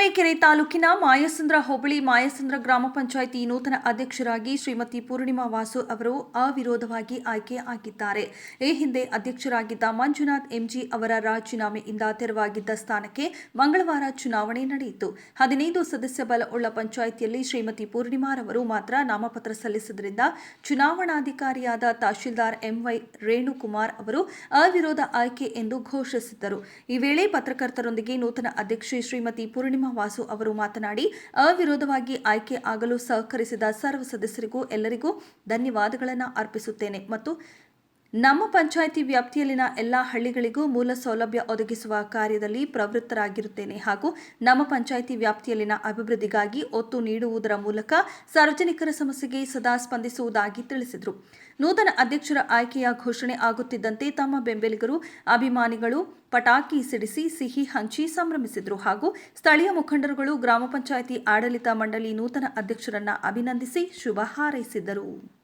ದಾವಣಗೆರೆ ತಾಲೂಕಿನ ಮಾಯಸಂದ್ರ ಹೋಬಳಿ ಮಾಯಸಂದ್ರ ಗ್ರಾಮ ಪಂಚಾಯಿತಿ ನೂತನ ಅಧ್ಯಕ್ಷರಾಗಿ ಶ್ರೀಮತಿ ಪೂರ್ಣಿಮಾ ವಾಸು ಅವರು ಅವಿರೋಧವಾಗಿ ಆಯ್ಕೆ ಆಗಿದ್ದಾರೆ. ಈ ಹಿಂದೆ ಅಧ್ಯಕ್ಷರಾಗಿದ್ದ ಮಂಜುನಾಥ್ ಎಂಜಿ ಅವರ ರಾಜೀನಾಮೆಯಿಂದ ತೆರವಾಗಿದ್ದ ಸ್ಥಾನಕ್ಕೆ ಮಂಗಳವಾರ ಚುನಾವಣೆ ನಡೆಯಿತು. ಹದಿನೈದು ಸದಸ್ಯ ಬಲ ಉಳ್ಳ ಪಂಚಾಯಿತಿಯಲ್ಲಿ ಶ್ರೀಮತಿ ಪೂರ್ಣಿಮಾರವರು ಮಾತ್ರ ನಾಮಪತ್ರ ಸಲ್ಲಿಸಿದ್ರಿಂದ ಚುನಾವಣಾಧಿಕಾರಿಯಾದ ತಹಶೀಲ್ದಾರ್ ಎಂವೈ ರೇಣುಕುಮಾರ್ ಅವರು ಅವಿರೋಧ ಆಯ್ಕೆ ಎಂದು ಘೋಷಿಸಿದ್ದರು. ಈ ವೇಳೆ ಪತ್ರಕರ್ತರೊಂದಿಗೆ ನೂತನ ಅಧ್ಯಕ್ಷೆ ಶ್ರೀಮತಿ ಪೂರ್ಣಿಮಾ ವಾಸು ಅವರು ಮಾತನಾಡಿ ಅವಿರೋಧವಾಗಿ ಆಯ್ಕೆ ಆಗಲು ಸಹಕರಿಸಿದ ಸರ್ವ ಸದಸ್ಯರಿಗೂ ಎಲ್ಲರಿಗೂ ಧನ್ಯವಾದಗಳನ್ನು ಅರ್ಪಿಸುತ್ತೇನೆ ಮತ್ತು ನಮ್ಮ ಪಂಚಾಯಿತಿ ವ್ಯಾಪ್ತಿಯಲ್ಲಿನ ಎಲ್ಲ ಹಳ್ಳಿಗಳಿಗೂ ಮೂಲ ಸೌಲಭ್ಯ ಒದಗಿಸುವ ಕಾರ್ಯದಲ್ಲಿ ಪ್ರವೃತ್ತರಾಗಿರುತ್ತೇನೆ ಹಾಗೂ ನಮ್ಮ ಪಂಚಾಯಿತಿ ವ್ಯಾಪ್ತಿಯಲ್ಲಿನ ಅಭಿವೃದ್ಧಿಗಾಗಿ ಒತ್ತು ನೀಡುವುದರ ಮೂಲಕ ಸಾರ್ವಜನಿಕರ ಸಮಸ್ಯೆಗೆ ಸದಾ ಸ್ಪಂದಿಸುವುದಾಗಿ ತಿಳಿಸಿದರು. ನೂತನ ಅಧ್ಯಕ್ಷರ ಆಯ್ಕೆಯ ಘೋಷಣೆ ಆಗುತ್ತಿದ್ದಂತೆ ತಮ್ಮ ಬೆಂಬಲಿಗರು, ಅಭಿಮಾನಿಗಳು ಪಟಾಕಿ ಸಿಡಿಸಿ ಸಿಹಿ ಹಂಚಿ ಸಂಭ್ರಮಿಸಿದರು ಹಾಗೂ ಸ್ಥಳೀಯ ಮುಖಂಡರುಗಳು ಗ್ರಾಮ ಪಂಚಾಯಿತಿ ಆಡಳಿತ ಮಂಡಳಿ ನೂತನ ಅಧ್ಯಕ್ಷರನ್ನ ಅಭಿನಂದಿಸಿ ಶುಭ ಹಾರೈಸಿದರು.